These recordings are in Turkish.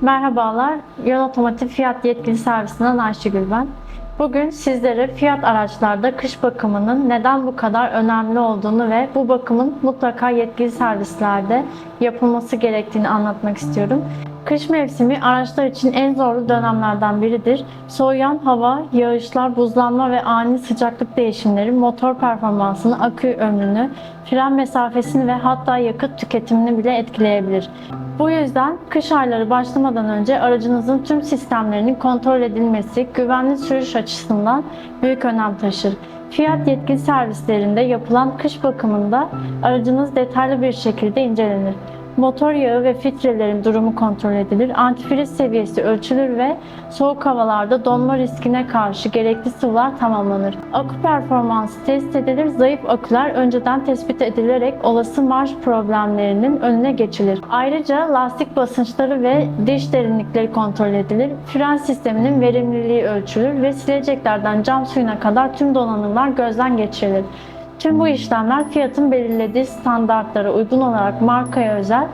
Merhabalar, Yol Otomotiv Fiyat Yetkili Servisinden Ayşegül ben. Bugün sizlere fiyat araçlarda kış bakımının neden bu kadar önemli olduğunu ve bu bakımın mutlaka yetkili servislerde yapılması gerektiğini anlatmak istiyorum. Kış mevsimi araçlar için en zorlu dönemlerden biridir. Soğuyan hava, yağışlar, buzlanma ve ani sıcaklık değişimleri motor performansını, akü ömrünü, fren mesafesini ve hatta yakıt tüketimini bile etkileyebilir. Bu yüzden kış ayları başlamadan önce aracınızın tüm sistemlerinin kontrol edilmesi güvenli sürüş açısından büyük önem taşır. Fiyat yetkili servislerinde yapılan kış bakımında aracınız detaylı bir şekilde incelenir. Motor yağı ve filtrelerin durumu kontrol edilir, antifriz seviyesi ölçülür ve soğuk havalarda donma riskine karşı gerekli sıvılar tamamlanır. Akü performansı test edilir, zayıf aküler önceden tespit edilerek olası marş problemlerinin önüne geçilir. Ayrıca lastik basınçları ve diş derinlikleri kontrol edilir, fren sisteminin verimliliği ölçülür ve sileceklerden cam suyuna kadar tüm donanımlar gözden geçirilir. Tüm bu işlemler fiyatın belirlediği standartlara uygun olarak markaya özel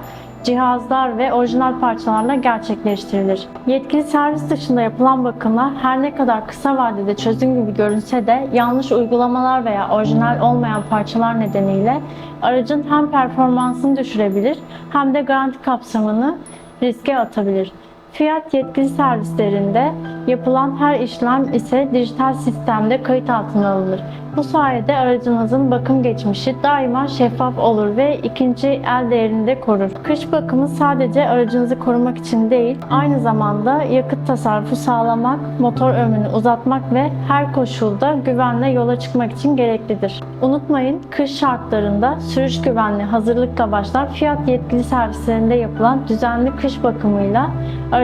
cihazlar ve orijinal parçalarla gerçekleştirilir. Yetkili servis dışında yapılan bakımlar her ne kadar kısa vadede çözüm gibi görünse de yanlış uygulamalar veya orijinal olmayan parçalar nedeniyle aracın hem performansını düşürebilir hem de garanti kapsamını riske atabilir. Fiyat yetkili servislerinde yapılan her işlem ise dijital sistemde kayıt altına alınır. Bu sayede aracınızın bakım geçmişi daima şeffaf olur ve ikinci el değerini de korur. Kış bakımı sadece aracınızı korumak için değil, aynı zamanda yakıt tasarrufu sağlamak, motor ömrünü uzatmak ve her koşulda güvenle yola çıkmak için gereklidir. Unutmayın, kış şartlarında sürüş güvenli hazırlıkla başlar. Fiyat yetkili servislerinde yapılan düzenli kış bakımıyla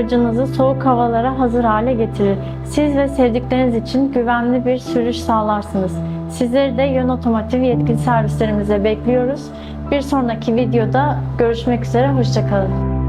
aracınızı soğuk havalara hazır hale getirir. Siz ve sevdikleriniz için güvenli bir sürüş sağlarsınız. Sizleri de Yön Otomotiv yetkili servislerimize bekliyoruz. Bir sonraki videoda görüşmek üzere, hoşçakalın.